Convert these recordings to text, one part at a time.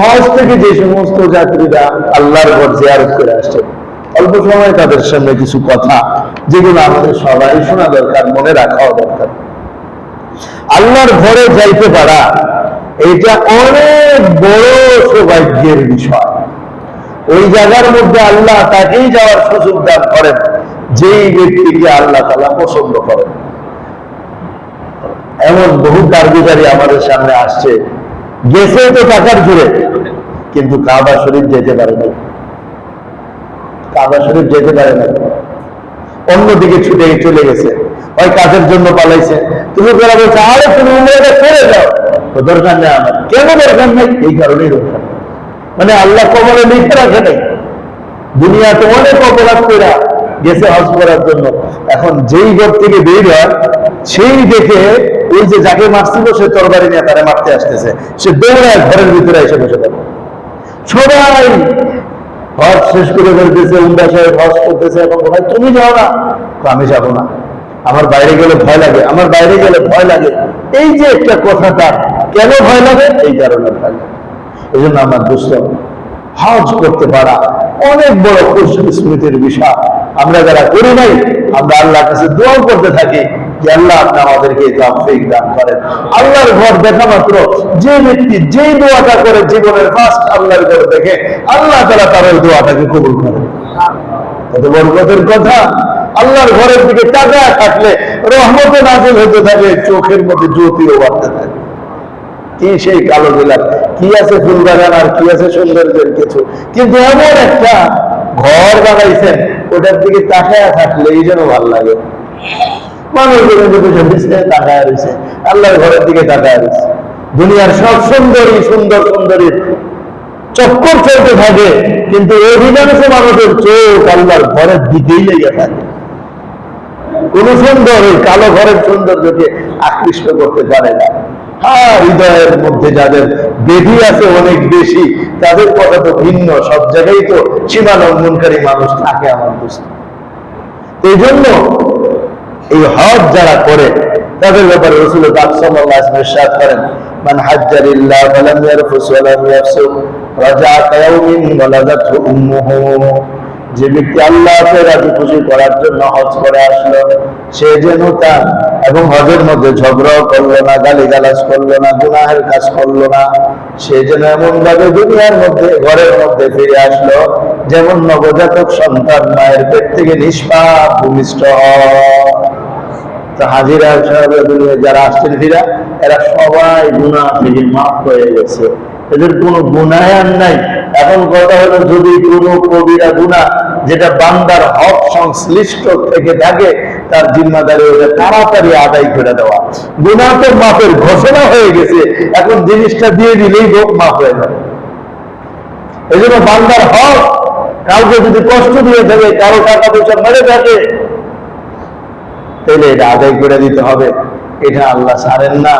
হজ থেকে যে সমস্ত যাত্রীরা আল্লাহর ঘর জিয়ারত করে আসছে, অল্প সময় তাদের সামনে কিছু কথা, যেগুলো আমাদের সবাই শোনা দরকার, মনে রাখাও দরকার। আল্লাহর ঘরে যাইতে পারা, এটা অনেক বড় সৌভাগ্যের বিষয়। ওই জায়গার মধ্যে আল্লাহ তাকেই যাওয়ার সুযোগ দান করেন, যেই ব্যক্তিকে আল্লাহ তালা পছন্দ করেন। এমন বহু কার্যকারী আমাদের সামনে আসছে গেছে তো টাকার জুড়ে। কিন্তু কাবা শরীফ যেতে পারে না কাবা শরীফ যেতে পারে না অন্যদিকে ছুটে চলে গেছে। ওই কাজের জন্য পালাইছে। তুমি তারা বলছে, আরে তুমি করে দাও। তো দরকার নেই আমার। কেন দরকার নেই? এই কারণেই দরকার। মানে আল্লাহ কবলে লিখে রাখে নাই। দুনিয়াতে অনেক অপরাধ করে গেছে হজ করার জন্য। এখন যেই ঘর থেকে বের হয়, সেই দেখে ওই যে যাকে মারছিল, সে তরবারি নিয়ে তারা মারতে আসতেছে। সে দৌড়ায় ঘরের ভিতরে এসে বসে থাকে সবাই হজ শেষ করে ফেলতেছে, উমরা সাহেব হজ করতেছে এবং ভাই, তুমি যাও না। আমি যাব না। আমার বাইরে গেলে ভয় লাগে, আমার বাইরে গেলে ভয় লাগে। এই যে একটা কথাটা কেন ভয় লাগে? এই কারণে ভয় লাগে। এই জন্য আমার দুস্থ হজ করতে পারা। অনেক বড় খুশি স্মৃতির বিষয়। আমরা যারা করি নাই আমরা আল্লাহর কাছে দোয়া করতে থাকি যে আল্লাহ আপনি আমাদেরকে তৌফিক দান করেন। আল্লাহর ঘর দেখা মাত্র যে ব্যক্তি যেই দোয়াটা করে জীবনের ফার্স্ট আল্লাহর ঘর দেখে, আল্লাহ তারা দোয়াটাকে কবুল কত বরকতের কথা। আল্লাহর ঘরের দিকে তাকায় থাকলে রহমতে নাজিল হতে থাকে, চোখের মধ্যে জ্যোতিও বাড়তে থাকে। কি সেই কালো বিলাপ। কি আছে ফুল বাগান আর কি আছে সৌন্দর্যের কিছু? কিন্তু এমন একটা ঘর বানাইছেন, ওটার দিকে তাকায় থাকলে এই জন্য ভালো লাগে। মানুষের চোখ ঘরের দিকেই লেগে থাকে। কোন সুন্দর ওই কালো ঘরের সৌন্দর্যকে আকৃষ্ট করতে পারে না। হ্যাঁ হৃদয়ের মধ্যে যাদের বেধি আছে অনেক বেশি। তাদের কথা তো ভিন্ন, সব জায়গায় তো সীমা লঙ্ঘনকারী মানুষ থাকে আমার দোস্ত এই জন্য এই হজ যারা করে, তাদের ব্যাপারে রসুল সাদ করেন, মান হাজার রাজা যে ব্যক্তি আল্লাহকে রাজি খুশি করার জন্য হজ করে আসলো, সে যেন তার এবং হজের মধ্যে ঝগড়াও করল না গালি গালাজ করল না, গুনাহের কাজ করল না, সে যেন এমন ভাবে দুনিয়ার মধ্যে, ঘরের মধ্যে ফিরে আসলো, যেমন নবজাতক সন্তান মায়ের পেট থেকে নিষ্পাপ, ভূমিষ্ঠ তো হাজিরা সাহেব যারা আসছেন ফিরা, এরা সবাই গুনাহ থেকে মাফ হয়ে গেছে। এদের কোনো গুনায়ান নাই। এখন কথা হলো, যদি কোনো কবিরা গুনাহ যেটা বান্দার হক সংশ্লিষ্ট থেকে থাকে, তার জিম্মাদারি ওটা তাড়াতাড়ি আদায় করে দেওয়া। গুনাহ তো মাফের ঘোষণা হয়ে গেছে, এখন জিনিসটা দিয়ে দিলেই হোক মাফ হয়ে যাবে। এই জন্য বান্দার হক কাউকে যদি কষ্ট দিয়ে থাকে, কারও টাকা পয়সা মেরে থাকে, তাহলে এটা আদায় করে দিতে হবে। এটা আল্লাহ ছাড়েন না।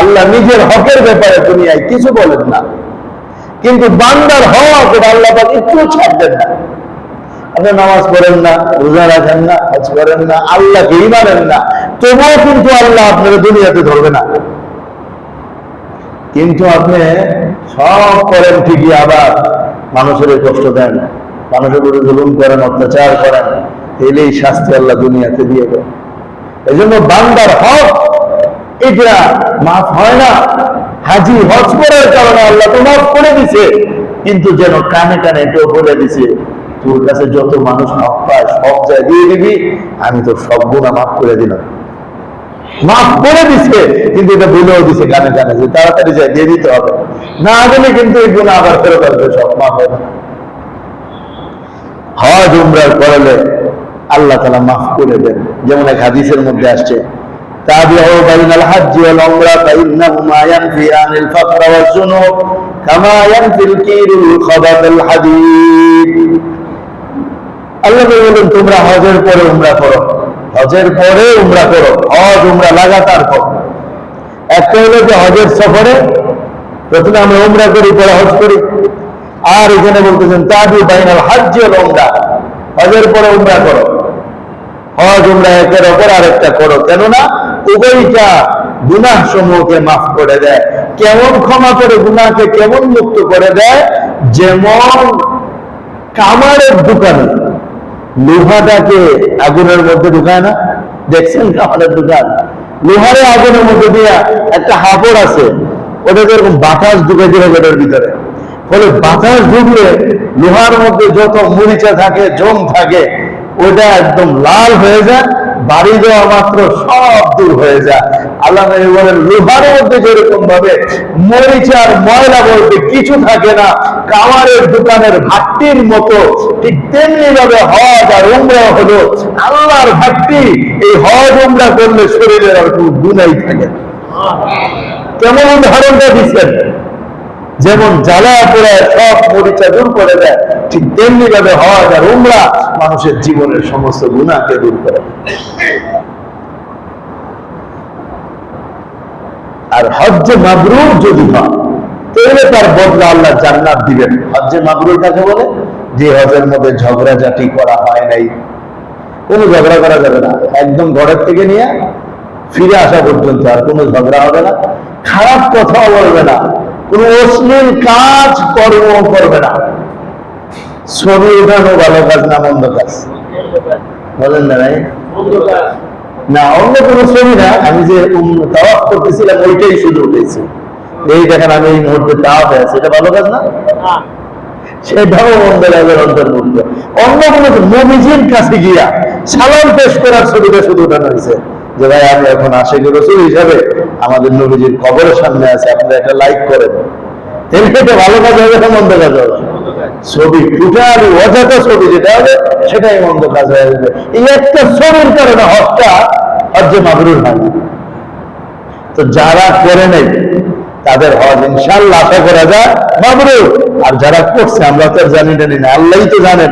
আল্লাহ নিজের হকের ব্যাপারে দুনিয়ায় কিছু বলেন না। কিন্তু বান্দার হক, এটা আল্লাহ একটু ছাড়বেন না। আপনি নামাজ পড়েন না, রোজা রাখেন না, হজ করেন না আল্লাহকেই মানেন না, তবুও কিন্তু আল্লাহ আপনার দুনিয়াতে ধরবে না। কিন্তু আপনি সব করেন ঠিকই, আবার মানুষের কষ্ট দেন মানুষের উপরে জুলুম করেন, অত্যাচার করেন তাহলেই শাস্তি আল্লাহ দুনিয়াতে দিয়ে দেন। এই জন্য বান্দার হক, এটা মাফ হয় না। হাজি হজ করার কারণে আল্লাহ তো মাফ করে দিছে, কিন্তু যেন কানে কানে এটাও বলে দিছে তোর কাছে যত মানুষ হক পায় সব যায় দিয়ে দিবি আমি তো সব গুণা মাফ করে দিলাম মাফ করে দিছে কিন্তু এটা বলেও দিছে কানে কানে যে তাড়াতাড়ি যায় দিয়ে দিতে হবে না গেলে কিন্তু এই গুণা আবার ফেরত আসবে সব মাফ হবে না হজ উমরার করলে আল্লাহ তালা মাফ করে দেন যেমন এক হাদিসের মধ্যে আসছে تابعوا بين الحج والعمرة فإنهما ينفيان الفقر والذنوب كما ينفي الكير الخبث الحديد আল্লাহ বলেন, তোমরা হজের পরে উমরা করো। হজের পরে উমরা করো। হজ উমরা লাগাতার করো। একটা হলো যে হজের সফরে প্রথমে আমরা উমরা করি, পরে হজ করি। আর এখানে বলতেছেন, তাবি বাইনাল ওয়াল উমরা। হজের পরে উমরা করো। হজ উমরা একের অপর আরেকটা করো। কেননা উভয়টা গুনাহ সমূহকে মাফ করে দেয়। কেমন ক্ষমা করে গুনাহকে কেমন মুক্ত করে দেয়? যেমন কামারের দোকানে লোহাটাকে আগুনের মধ্যে ঢুকায় না? দেখছেন কামারের দোকান? লোহারে আগুনের মধ্যে দিয়া একটা হাপড় আছে, ওটাকে এরকম বাতাস ঢুকে দিল ওটার ভিতরে। ফলে বাতাস ঢুকলে লোহার মধ্যে যত মরিচা থাকে জম থাকে, ওটা একদম লাল হয়ে যায়, বাড়ি দেওয়া মাত্র সব দূর হয়ে যায়। আল্লাহ বলেন লোহার মধ্যে যেরকম ভাবে ময়লা বলতে কিছু থাকে না কামারের দোকানের মতো ঠিক তেমনি ভাবে হজ আর উমরা আল্লাহর এই হজ উমরা করলে শরীরের আর থাকে কেমন উদাহরণটা দিচ্ছেন? যেমন জ্বালা পোড়ায় সব মরিচা দূর করে দেয়, ঠিক তেমনি ভাবে হজ আর উমরা মানুষের জীবনের সমস্ত গুণাকে দূর করে আর হজ্জে মাবরুর যদি হয়, তাহলে তার বদলা আল্লাহ জান্নাত দিবেন। হজ্জে মাবরুর কাকে বলে? যে হজের মধ্যে ঝগড়াঝাটি করা হয় নাই। কোনো ঝগড়া করা যাবে না। একদম ঘরের থেকে নিয়ে ফিরে আসা পর্যন্ত আর কোনো ঝগড়া হবে না। খারাপ কথা বলবে না। কোনো অশ্লীল কাজ কর্ম করবে না। ছবি ভালো কাজ না, মন্দ কাজ? বলেন না ভাই। না অন্য কোনো ছবি না আমি যে তাওয়াফ করতেছিলাম ওইটাই শুধু উঠেছি। এই দেখেন আমি এই মুহূর্তে তাওয়াফ আছে এটা ভালো কাজ না? সেটাও মন্দ কাজের অন্তর্ভুক্ত। অন্য কোনো নবীজির কাছে গিয়া সালাম পেশ করার ছবিটা শুধু উঠানো হয়েছে। যে ভাই আমি এখন আশেখ রসুল হিসাবে আমাদের নবীজির কবরের সামনে আছে আপনারা একটা লাইক করেন। এটা ভালো কাজ হবে না মন্দ কাজ হবে। ছবি ছবি যেটা হবে, সেটাই মন্দ কাজ হয়ে যাবে। এই একটা ছবির কারণে মাবরুর হয় তো যারা করে নেই, তাদের হজ ইনশাল্লাহ আশা করা যায় আর যারা করছে, আমরা তো জানি না আল্লাহই তো জানেন।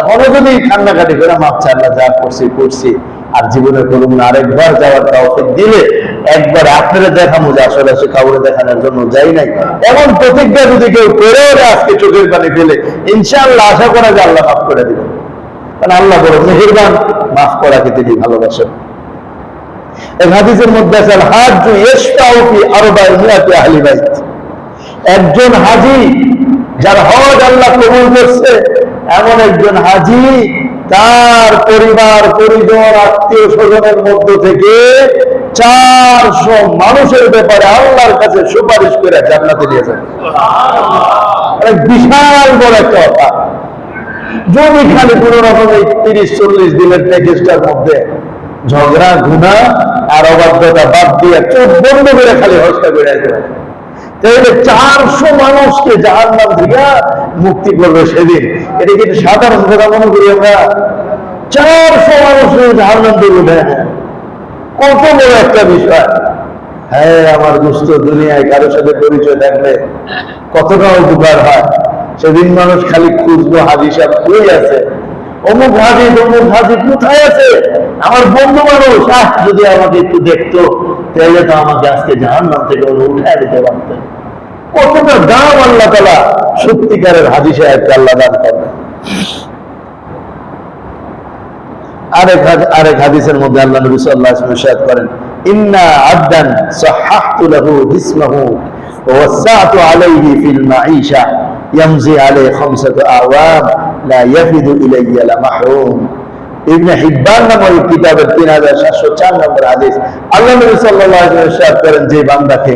এখনও যদি কান্নাকাটি করে মাপছে আল্লাহ যা করছি করছি। আর জীবনে করুন আরেকবার যাওয়ার তৌফিক দিলে একবার আপনারা দেখামো যে আসলে সে কাউরে দেখানোর জন্য যাই নাই। এমন প্রতিজ্ঞা যদি কেউ করে আজকে চোখের পানি ফেলে, ইনশাআল্লাহ আশা করা যায় আল্লাহ মাফ করে দিবেন। কারণ আল্লাহ বড় মেহেরবান, মাফ করাকে তিনি ভালোবাসেন। একজন হাজী, যার হজ আল্লাহ কবুল করছে, এমন একজন হাজী তার পরিবার পরিজন আত্মীয় স্বজনের মধ্য থেকে চারশো মানুষের ব্যাপারে আল্লাহর কাছে সুপারিশ করে জান্নাতে অনেক বিশাল বড় একটা কথা। যদি খালি কোন রকম এই তিরিশ চল্লিশ দিনের প্যাকেজটার মধ্যে ঝগড়া ঘুণা আর অবাধ্যতা বাদ দিয়ে চোখ বন্ধ করে খালি হস্তা করে পারে চারশো মানুষকে জাহান নাম থেকে মুক্তি করবে সেদিন। এটা কিন্তু সাধারণ কথা, মনে করি আমরা চারশো মানুষকে জাহান নাম উঠে কত বড় একটা বিষয়। হ্যাঁ আমার দুস্থ দুনিয়ায় কারোর সাথে পরিচয় থাকলে কতটা উপকার হয়। সেদিন মানুষ খালি খুঁজবো হাজি সাহেব কই আছে? অমুক হাজি, তমুক হাজি কোথায় আছে? আমার বন্ধু মানুষ, আহ, যদি আমাকে একটু দেখতো। তাহলে তো আমাকে আজকে জাহান নাম থেকে ওরা উঠায় দিতে পারতেন কতটা দাম আল্লাহ তালা সত্যিকারের হাজি সাহেবকে আল্লাহ দান করবেন আরেক হাদ- আরেক হাদিসের মধ্যে আল্লাহ নবী সাল্লাল্লাহু আলাইহি ওয়াসাল্লাম ইরশাদ করেন, ইন্না আবদান সাহাহতু লাহু জিসমাহু ওয়া ওয়াসা'তু আলাইহি ফিল মাঈশা, ইয়ামজি আলাইহি খামসাতু আওয়াম, লা ইয়াফিদু ইলাইয়া লা মাহরুম। ইবনে হিব্বান নামের কিতাবের 3704 নম্বর হাদিস আল্লাহ নবী সাল্লাল্লাহু আলাইহি করেন যে বান্দাকে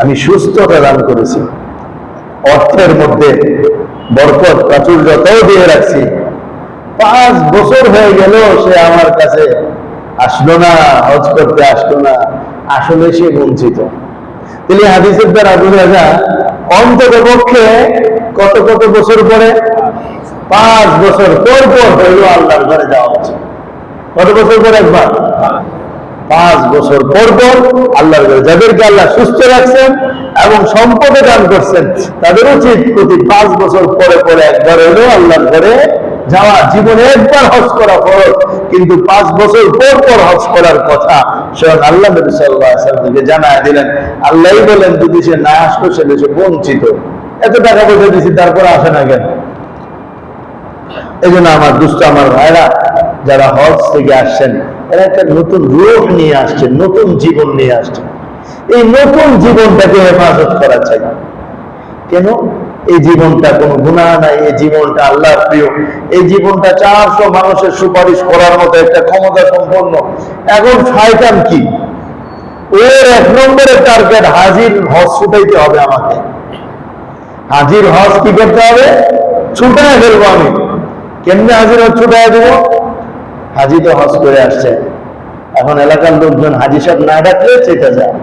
আমি সুস্থতা দান করেছি। অর্থের মধ্যে বরকত, প্রাচুর্যতাও দিয়ে রাখছি। পাঁচ বছর হয়ে গেল সে আমার কাছে আসলো না, হজ করতে আসলো না, আসলে সে বঞ্চিত। তিনি হাদিসের দ্বারা অন্তত পক্ষে কত কত বছর পরে পাঁচ বছর পর পর হইল আল্লাহর ঘরে যাওয়া উচিত কত বছর পর একবার? পাঁচ বছর পর পর আল্লাহর ঘরে যাদেরকে আল্লাহ সুস্থ রাখছেন এবং সম্পদে দান করছেন, তাদের উচিত প্রতি পাঁচ বছর পরে পরে একবার হলেও আল্লাহর ঘরে যাওয়া। জীবনে একবার হজ করা ফরজ, কিন্তু পাঁচ বছর পর পর হজ করার কথা স্বয়ং আল্লাহ নবী জানায় দিলেন। আল্লাহই বলেন, যদি সে না আসলো সে বঞ্চিত। এত টাকা পয়সা দিছি, তারপর আসে না কেন? এই জন্য আমার দুষ্ট আমার ভাইরা যারা হজ থেকে আসছেন, এরা একটা নতুন রূপ নিয়ে আসছে নতুন জীবন নিয়ে আসছে এই নতুন জীবনটাকে হেফাজত করা চাই। কেন? এই জীবনটা কোনো গুণা নাই, এই জীবনটা আল্লাহর প্রিয়। এই জীবনটা চারশো মানুষের সুপারিশ করার মতো একটা ক্ষমতা সম্পন্ন। এখন শয়তান কি? ওর এক নম্বরের টার্গেট হাজির হজ ছুটাইতে হবে আমাকে। হাজির হজ কি করতে হবে? ছুটায় ফেলব আমি। কেমনে হাজির হজ ছুটায় দেবো হাজি তো হজ করে আসছে। এখন এলাকার লোকজন হাজি সাহেব না ডাকলে চেতে যায়।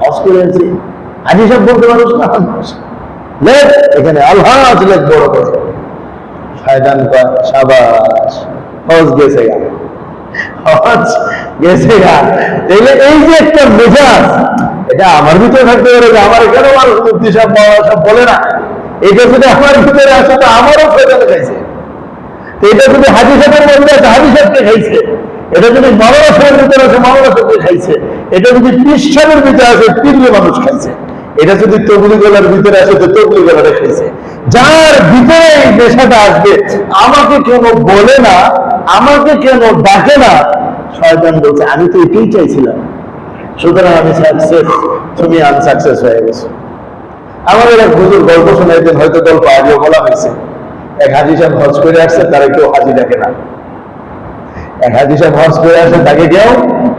হজ করে আছি হাজি সাহেব বলতে পারোস না? লেখ, এখানে আলহাজ লেখ বড় করে শয়তান কয়, সাবাস, হজ গেছে গা। হজ গেছে গা। তাইলে এই যে একটা মেজাজ, এটা আমার ভিতরে থাকতে পারে আমার এখানেও মানুষ মুক্তি সব বাবা সব বলে না। এটা আমার ভিতরে আসে তো আমারও খাইছে এটা যদি হাজি সাহেবের মধ্যে আছে হাজি সাহেবকে খাইছে। এটা যদি মাওলানা সাহেবের ভিতরে আছে, মাওলানা সাহেবকে খাইছে। এটা যদি পীর সাহেবের ভিতরে আছে মানুষ খাইছে। এটা যদি তবলি ভিতরে আছে, তো তবলি খাইছে। যার ভিতরে এই নেশাটা আসবে, আমাকে কেন বলে না, আমাকে কেন ডাকে না? শয়তান বলছে, আমি তো এটাই চাইছিলাম। সুতরাং আমি সাকসেস তুমি আনসাকসেস হয়ে গেছো। আমাদের এক হুজুর গল্প শোনাইতেন, হয়তো গল্প আগেও বলা হয়েছে। এক হাজি সাহেব হজ করে আসছে, তারা কেউ হাজি ডাকে না। এক হাজি সাহেব হজ করে আসছে, তাকে কেউ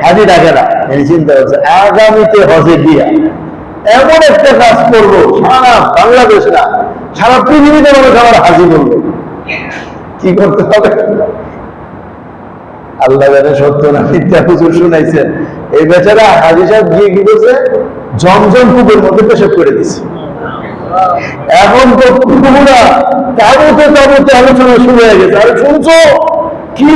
হাজি ডাকে না। এই চিন্তা করছে, আগামীতে হজে গিয়া এমন একটা কাজ করব, সারা বাংলাদেশ না, সারা পৃথিবীতে মানুষ আমার হাজি বলবে। কি করতে হবে? আল্লাহ জানে সত্য না মিথ্যা হুজুর শুনাইছেন। এই বেচারা হাজি সাহেব গিয়ে কি করছে? জমজম কূপের মধ্যে পেশাব করে দিছে। এখন তো পুরোপুরা তাবুতে তাবুতে আলোচনা শুরু হয়ে গেছে। আরে শুনছো? কি?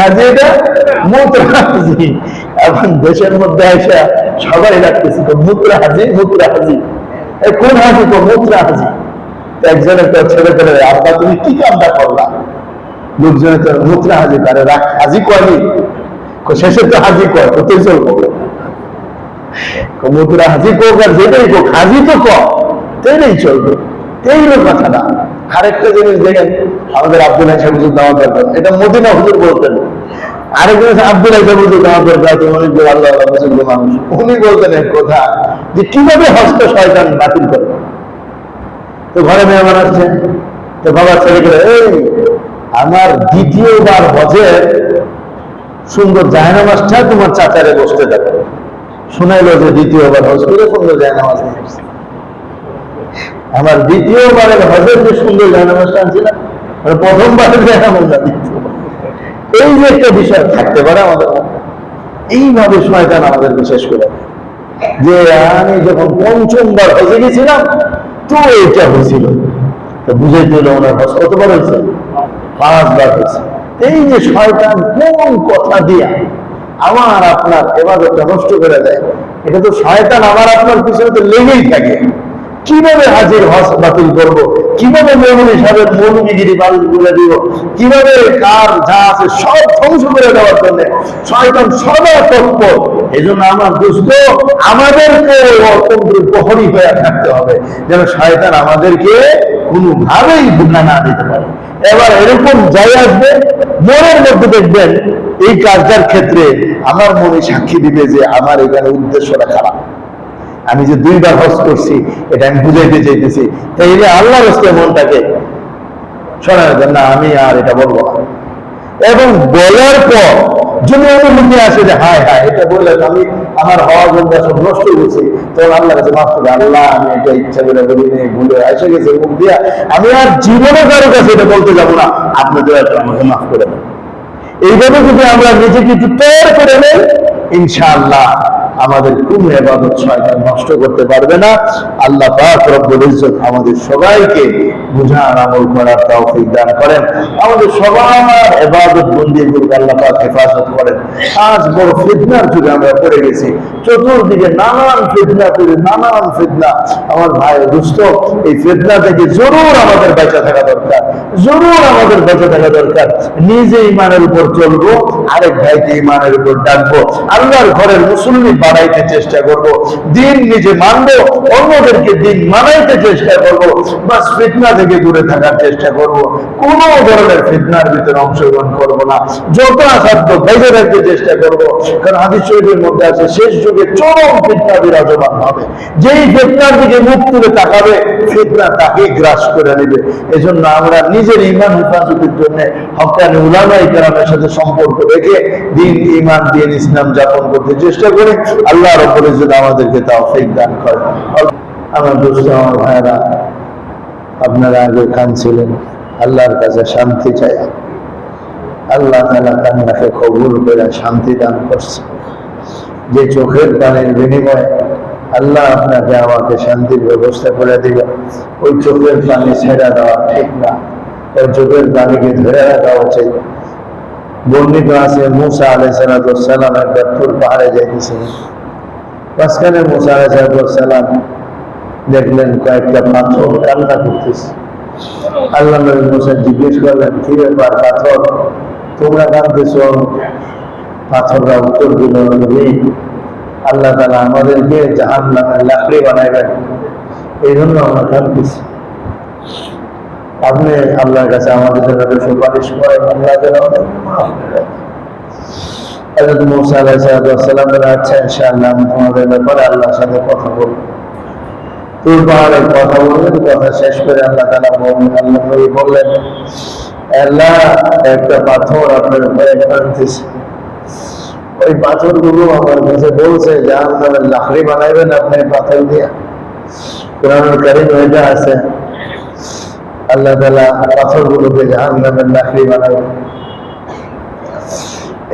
হাজি এটা? এখন দেশের মধ্যে সবাই হাজি হাজি। কোন হাজি? তো হাজি। একজনের ছেলে পেলে আব্বা, তুমি কি কামটা করলা? লোকজনের তো মুত্রা হাজি করে হাজি কয়নি শেষে তো হাজি কয় চলবো। হাজি কোক আর যেটাই কোক হাজি তো চলবে। এই হলো কথাটা আরেকটা জিনিস দেখেন, আমাদের আব্দুল হাসান হুজুর দেওয়া দরকার এটা হুজুর বলতেন। আব্দুল হাসান হুজুর দেওয়া দরকার আল্লাহ মুসলিম মানুষ। উনি বলতেন এক কথা, যে কীভাবে হস্ত শয়তান বাতিল করে? তো ঘরে মেহমান আসছে, তো বাবা ছেলেকে এই আমার দ্বিতীয়বার হজে সুন্দর জায়নামাজটা তোমার চাচারে বসতে দেখো। শোনাইলো যে দ্বিতীয়বার হজ করে সুন্দর জায়নামাজ নিয়ে। আমার দ্বিতীয়বারের হজের যে সুন্দর জায়নামাজটা আনছিলাম আর প্রথমবারের জায়নামাজ না এই যে একটা বিষয় থাকতে পারে আমাদের এইভাবে শয়তান আমাদের বিশেষ করে যে আমি যখন পঞ্চমবার হজে গেছিলাম, তো এটা হয়েছিল। বুঝাইতে হলো ওনার হজ কতবার হয়েছে? পাঁচবার হয়েছে। এই যে শয়তান কোন কথা দিয়া আমার আপনার এবাদতটা নষ্ট করে দেয়, এটা তো শয়তান আমার আপনার পিছনে তো লেগেই থাকে। কীভাবে হাজির হস বাতিল করব? কীভাবে মেমন হিসাবে মৌলবিগিরি বাতিল করে দিব? কীভাবে কার যা আছে সব ধ্বংস করে দেওয়ার জন্য? শয়তান সদা তৎপর। এই জন্য আমার দুষ্ট আমাদেরকে অত্যন্ত প্রহরী হয়ে থাকতে হবে, যেন শয়তান আমাদেরকে কোনোভাবেই ধোকা না দিতে পারে। এবার এরকম যাই আসবে, মনের মধ্যে দেখবেন এই কাজটার ক্ষেত্রে আমার মনে সাক্ষী দিবে যে আমার এখানে উদ্দেশ্যটা খারাপ। আমি যে দুইবার হজ করছি, এটা আমি বুঝাইতে চাইতেছি। তাই যে আল্লাহ রস্তে মনটাকে শোনা না, আমি আর এটা বলব এবং বলার পর যদি অনুভূতি আসে যে, হায় হায়, এটা বললে আমি আমার হওয়া জন্য সব নষ্ট হয়ে গেছে। তখন আল্লাহ কাছে মাফ করে, আল্লাহ, আমি এটা ইচ্ছা করে বলি নেই ভুলে এসে গেছে মুখ দিয়া। আমি আর জীবনে কারও কাছে এটা বলতে যাব না। আপনাদের আমাকে মাফ করে দেন। এইভাবে যদি আমরা নিজেকে একটু তৈরি করে নেই, ইনশাআল্লাহ আমাদের কোন এবাদত শয়তান নষ্ট করতে পারবে না। আল্লাহ পাক রব্বুল ইজ্জত আমাদের সবাইকে বুঝার আমল করার তৌফিক দান করেন। আমাদের সবার এবাদত বন্দিগুলোকে আল্লাহ পাক হেফাজত করেন। আজ বড় ফিতনার যুগে আমরা পড়ে গেছি। চতুর্দিকে নানান ফিতনা করে নানান ফিতনা। আমার ভাই দুষ্ট, এই ফিতনা থেকে জরুর আমাদের বেঁচে থাকা দরকার। জরুর আমাদের বেঁচে থাকা দরকার। নিজে ইমানের উপর চলবো, আরেক ভাইকে ইমানের উপর ডাকবো, আল্লাহর ঘরের মুসল্লি বাড়াইতে চেষ্টা করব, দিন নিজে মানবো, অন্যদেরকে দিন মানাইতে চেষ্টা করব, বাস ফিতনা থেকে দূরে থাকার চেষ্টা করব। কোন ধরনের ফিতনার ভিতরে অংশগ্রহণ করব না। যত আসাধ্য বেঁচে রাখতে চেষ্টা করব। কারণ হাদিস শরীফের মধ্যে আছে, শেষ যুগে চরম ফিতনা বিরাজমান হবে। যেই ফিতনার দিকে মুখ তুলে তাকাবে, ফিতনা তাকে গ্রাস করে নেবে। এজন্য আমরা নিজের ইমান হেফাজতের জন্য হকানি উলামাই কেরামের সাথে সম্পর্ক রেখে দিন ইমান দিন ইসলাম যাপন করতে চেষ্টা করি। আল্লাহ রব্বুল ইজ্জত আমাদেরকে তাও ফেক দান করে আমার দোস্ত, আমার ভাইরা আপনারা আগে কাঁদছিলেন। আল্লাহর কাছে শান্তি চাই। আল্লাহ তালা কান্নাকে কবুল করে শান্তি দান করছে। যে চোখের পানির বিনিময়ে আল্লাহ আপনাকে আমাকে শান্তির ব্যবস্থা করে দিল ওই চোখের পানি ছেড়া দেওয়া ঠিক না। চোখের পানিকে ধরে রাখা উচিত বর্ণিত আছে, মুসা আলাই একবার তুর পাহাড়ে যাইতেছিলেন মাঝখানে মুসা আলাই দেখলেন কয়েকটা পাথর কান্না করতেছে। আল্লাহ নবী মুসা জিজ্ঞেস করলেন, কি ব্যাপার পাথর? তোমরা কাঁদতেছ? পাথররা উত্তর দিল আল্লাহ তালা আমাদেরকে জাহান নামের লাকড়ি বানাইবেন। এই জন্য আমরা কাঁদতেছি। আপনি আল্লাহর কাছে আমাদের জন্য সুপারিশ করেন, আল্লাহ যেন আমাদেরকে মাফ করে দেন। হযরত মুসা আলাইহিস সালাম বলে আচ্ছা ইনশাআল্লাহ, আমি তোমাদের ব্যাপারে আল্লাহর সাথে কথা বলব। তুর পাহাড়ে কথা বললেন, কথা শেষ করে আল্লাহ তালা বললেন, আল্লাহ নবী বললেন, আল্লাহ, একটা পাথর আপনার উপরে টানতেছে। ওই পাথরগুলো আমার কাছে বলছে যে আপনার লাকড়ি বানাইবেন আপনি পাথর দিয়ে। কোরআন কারিম এটা আছে। আল্লাহ তালা পাথর গুলোকে জাহান নামের লাকড়ি বানাবেন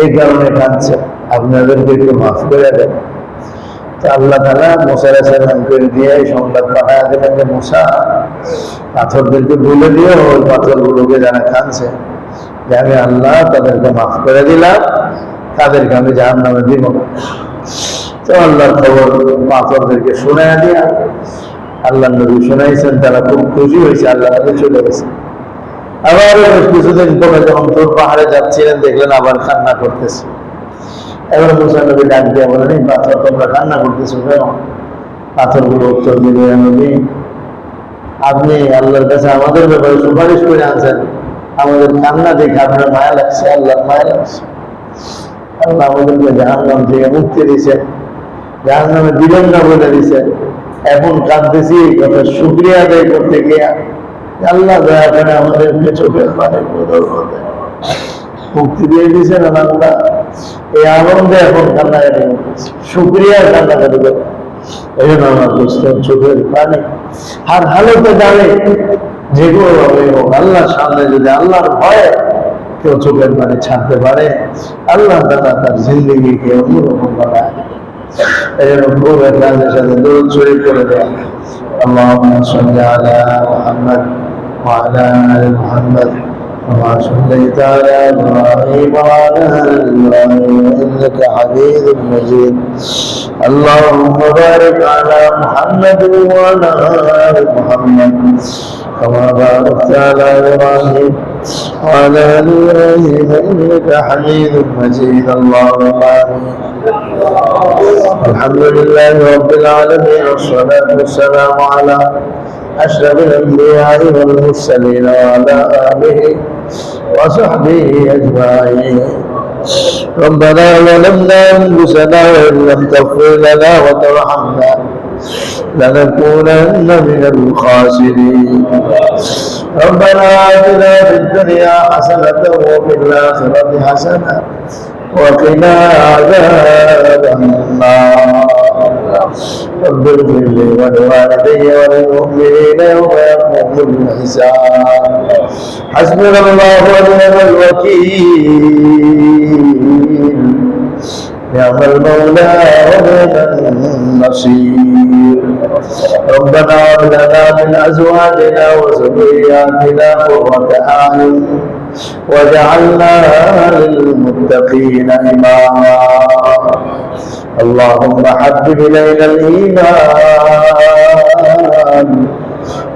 এই কারণে কাঁদছে। আপনাদেরকে একটু মাফ করে দেন। তো আল্লাহ তালা মুসার সালামকে দিয়ে সংবাদ পাঠায় দিলেন যে মুসা পাথরদেরকে বলে দিও ওই পাথরগুলোকে যারা খানছে যে আমি আল্লাহ তাদেরকে মাফ করে দিলাম, তাদেরকে আমি জাহান নামে দিব। তো আল্লাহর খবর পাথরদেরকে শোনায় দিয়া আল্লাহ নবী শোনাইছেন, তারা খুব খুশি হয়েছে, আল্লাহ নবী চলে গেছে। আবার কিছুদিন পরে যখন তোর পাহাড়ে যাচ্ছিলেন, দেখলেন আবার কান্না করতেছে। এবার মুসা নবী ডাক দিয়ে বলেন এই পাথর, তোমরা কান্না করতেছো কেন? পাথরগুলো উত্তর দিবে নবী, আপনি আল্লাহর কাছে আমাদের ব্যাপারে সুপারিশ করে আনছেন। আমাদের কান্না দেখে আপনার মায়া লাগছে আল্লাহ মায়া লাগছে। আল্লাহ আমাদেরকে জাহান্নাম থেকে মুক্তি দিছে জাহান্নামে দিবেন না বলে দিছে এখন কাঁদতেছি কথা শুক্রিয়া আদায় করতে গিয়া। আল্লাহ দয়া করে আমাদেরকে চোখের পানি বদল হতে মুক্তি দিয়ে দিয়েছেন আল্লাহ। এই আনন্দে এখন কান্নাকাটি করতেছি। শুক্রিয়া কান্নাকাটি করে এই জন্য আমার চোখের আর জানে হবে হোক আল্লাহর সামনে যদি আল্লাহর ভয়ে কেউ চোখের পানি ছাড়তে পারে, আল্লাহ তালা তার জিন্দগিকে অন্যরকম বানায় এই জন্য খুব একরাজের সাথে দূর শরীর করে দেয় اللهم صل على محمد وعلى ال محمد كما صليت على ابراهيم وعلى ال ابراهيم انك حميد مجيد اللهم بارك على محمد وعلى ال محمد كما باركت على إبراهيم وعلى ال إبراهيم إنك حميد مجيد اللهم آمين. الحمد لله رب العالمين والصلاة والسلام على أشرف الأنبياء والمرسلين وعلى آله وصحبه أجمعين. ربنا ظلمنا أنفسنا وإن لم تغفر لنا وترحمنا لنكونن من الخاسرين. ربنا آتنا في الدنيا حسنة وفي الآخرة حسنة وقنا عذاب النار. رب اغفر لي ولوالدي وللمؤمنين يوم يقوم الحساب. حسبنا الله ونعم الوكيل. نعم المولى ونعم النصير. ربنا هب لنا من أزواجنا وذرياتنا قرة أعين وجعلنا للمتقين إماما. اللهم حبب إلينا الإيمان.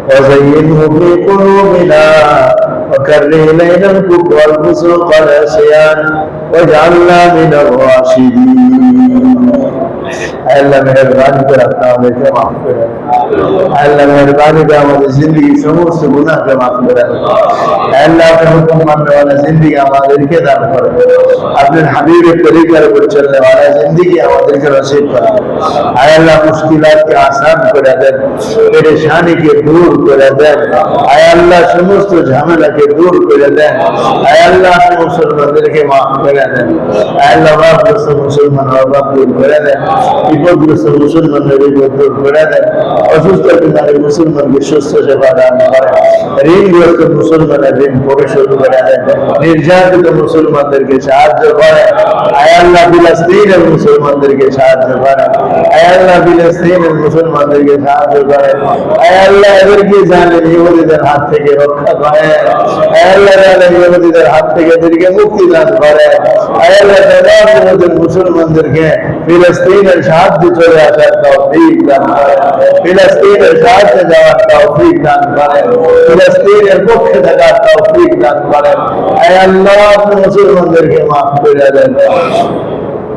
وزينه في قلوبنا وكره إلينا الكفر والفسوق والعصيان واجعلنا من الراشدين আল্লাহ মেহরবানি করে আপনি আমাদেরকে মাফ করে। আল্লাহ মেহরবানি করে আমাদের জিন্দগি সমস্ত গুনাহকে মাফ করে। আল্লাহ আপনি হুকুম মাননেওয়ালা জিন্দগি আমাদেরকে দান করেন আপনার হাবিবের তরিকার উপর চলনেওয়ালা জিন্দগি আমাদেরকে করেন আয় আল্লাহ মুশকিলাতকে আসান করে দেন, পেরেশানিকে দূর করে দেন। আল্লাহ সমস্ত ঝামেলাকে দূর করে দেন। আল্লাহ মুসলমানদেরকে মাফ করে দেন। আল্লাহ মুসলমান অভাব দূর করে দেন। বিপদগ্রস্ত মুসলমানদের বিপদ দূর করে দেন অসুস্থ বিমারী মুসলমানকে সুস্থ সেবা দান করেন ঋণগ্রস্ত মুসলমানের ঋণ পরিশোধ করে দেন নির্যাতিত মুসলমানদেরকে সাহায্য করেন আয় আল্লাহ ফিলিস্তিনের মুসলমানদেরকে সাহায্য করেন আয় আল্লাহ ফিলিস্তিনের মুসলমানদেরকে সাহায্য করেন আয় আল্লাহ এদেরকে জানেন ইহুদিদের হাত থেকে রক্ষা করেন আয় আল্লাহ জানেন ইহুদিদের হাত থেকে এদেরকে মুক্তি দান করেন আয় আল্লাহ জানেন ইহুদির মুসলমানদেরকে ফিলিস্তিনের সাহায্যে চলে আসার তৌফিক দান করেন। ফিলিস্তিনের সাহায্যে যাওয়ার তৌফিক দান করেন। ফিলিস্তিনের পক্ষে থাকার তৌফিক দান করেন। আল্লাহ মুসলমানদেরকে মাফ করে দেন।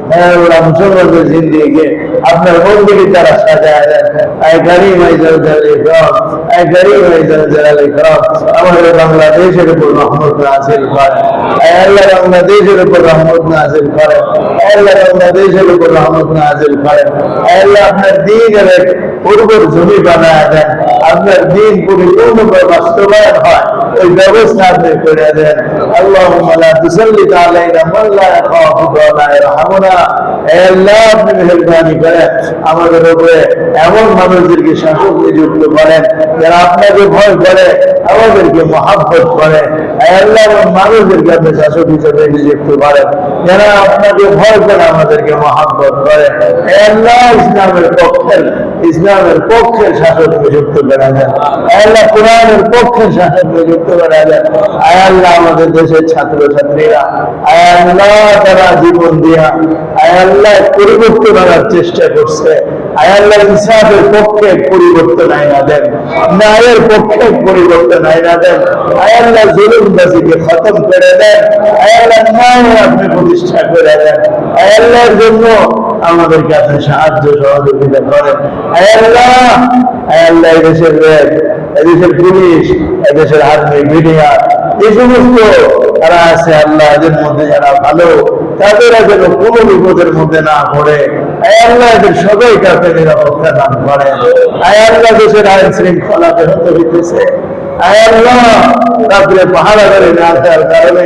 মুসলমানদের জিন্দিগিকে আপনার বন্দিকে তারা সাজায় দেন আয় গরিব আই জলজাল ইকরাম আয় গরিব আই জলজাল ইকরাম আমাদের বাংলাদেশের উপর রহমত নাযিল করেন আয় আল্লাহ বাংলাদেশের উপর রহমত নাযিল করেন আয় আল্লাহ বাংলাদেশের উপর রহমত নাযিল করেন আয় আল্লাহ আপনার দ্বীনের এক উর্বর জমি বানায় দেন। আপনার দিন পরিপূর্ণভাবে বাস্তবায়ন হয়। ওই ব্যবস্থা আপনি করে দেন। আল্লাহুম্মা লা তুসাল্লিত আলাইনা মান লা ইয়াখাফুকা ওয়া লা ইয়ারহামুনা। আল্লাহ, আপনি মেহেরবানি করে আমাদের উপরে এমন মানুষদেরকে শাসক নিযুক্ত করেন, যারা আপনাকে ভয় করে, আমাদেরকে মহাব্বত করে। আল্লাহ, এমন মানুষদেরকে আপনি শাসক হিসেবে নিযুক্ত করেন, যারা আপনাকে ভয় করে, আমাদেরকে মহাব্বত করে। আল্লাহ, ইসলামের পক্ষের ইসলামের পক্ষের শাসক নিযুক্ত আল্লাহ, কোরআনের পক্ষের শাসক নিযুক্ত করে দেন আয় আল্লাহ আমাদের দেশের ছাত্র ছাত্রীরা তারা জীবন দিয়া পরিবর্তন আনার চেষ্টা করছে। আয় আল্লাহ ইনসাফের পক্ষে পরিবর্তন আয়না দেন। ন্যায়ের পক্ষে পরিবর্তন আয়না দেন। আয় আল্লাহ জুলুমবাজিকে খতম করে দেন। আয় আল্লাহ ন্যায় আপনি প্রতিষ্ঠা করে দেন। আয় আল্লাহর জন্য আমাদেরকে আপনি সাহায্য সহযোগিতা আল্লাহ এদেশের রেড এদেশের পুলিশ এদেশের আর্মি মিডিয়া এই সমস্ত যারা আছে আল্লাহ এদের মধ্যে যারা ভালো, তাদের যেন কোনো বিপদের মধ্যে না পড়ে। আয় আল্লাহ, এদের সবাই কাছে নিরাপত্তা দান করে আয় আল্লাহ, দেশের আইন শৃঙ্খলা ব্যাহত হইতেছে আয় আল্লাহ, রাত্রে পাহাড়া করে না আসার কারণে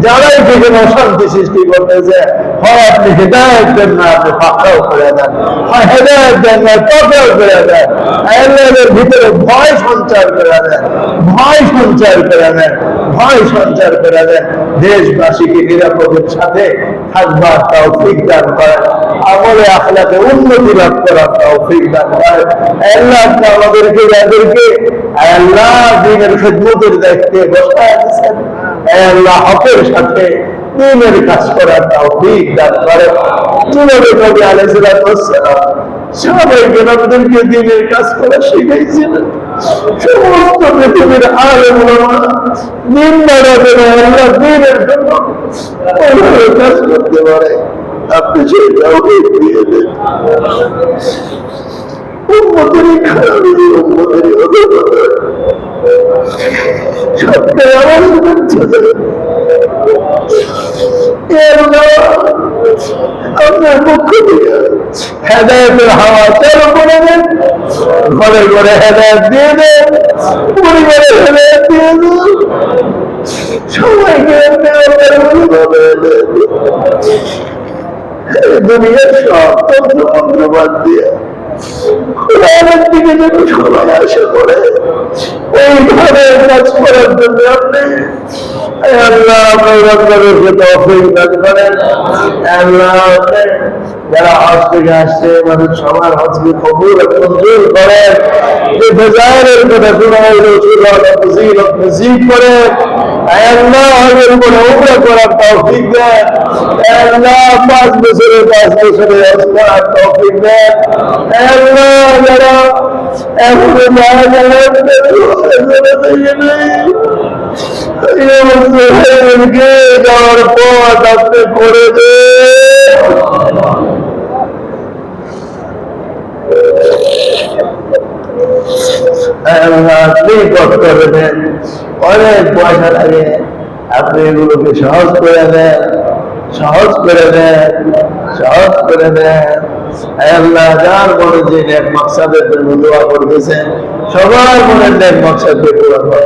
যারাই যেখানে অশান্তি সৃষ্টি করতেছে হয় আপনি হেদায়ত দেন না, আপনি পাকড়াও করে দেন। হয় হেদায়ত দেন না পাকড়াও করে দেন। আল্লাহের ভিতরে ভয় সঞ্চার করে দেন, ভয় সঞ্চার করে দেন, ভয় সঞ্চার করে দেন। দেশবাসীকে নিরাপদের সাথে থাকবার তাও ঠিক দান করেন, আমলে আখলাকে উন্নতি লাভ করার তাও ঠিক দান করেন। আল্লাহ আমাদেরকে, যাদেরকে আল্লাহ দিনের খেদমতের দায়িত্বে বসায় দিচ্ছেন আল্লাহ হকের সাথে দিনের কাজ করার তাও ঠিক দান করেন চুনবে নবী আলাইহিসসালাম সবাইকে নবীদেরকে দিনের কাজ করা শিখাইছিলেন সমস্ত পৃথিবীর আলেম দিন জন্য কাজ করতে পারে। আপনি সেই তৌফিক দিয়ে দেন। উম্মতেরই খারাপ উম্মতেরই অধপতন। আপনার পক্ষ থেকে হেদায়তের হাওয়া চালু করে দেন ঘরে ঘরে হেদায়ত দিয়ে দেন পরিবারে হেদায়ত দিয়ে দেন সবাইকে দুনিয়ার সব তন্ত্র মন্ত্র বাদ দিয়ে কোরআনের দিকে যেন সবাই আসে করে, ওইভাবে কাজ করার জন্য আপনি, আল্লাহ আপনার বাচ্চাদেরকে অফিস কাজ করেন। আল্লাহ যারা হজ থেকে আসছে মানে সবার হজকে কবুল মঞ্জুর করেন যে বেজায়ের কথা শোনা হইল নসিব করে। দেন। দেন। আপনি করে দে। অনেক পয়সা লাগে আপনি এগুলোকে সহজ করে দেন। সহজ করে দেন। সহজ করে দেন যার যে নেক মকসাদের জন্য দোয়া করতেছেন, সবার মনে নেক মকসাদকে পুরো করে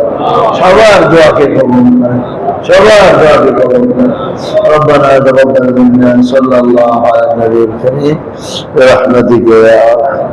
সবার দোয়াকে কবুল করে شباب ربنا تقبل منا صلى الله على النبي الكريم برحمتك يا ارحم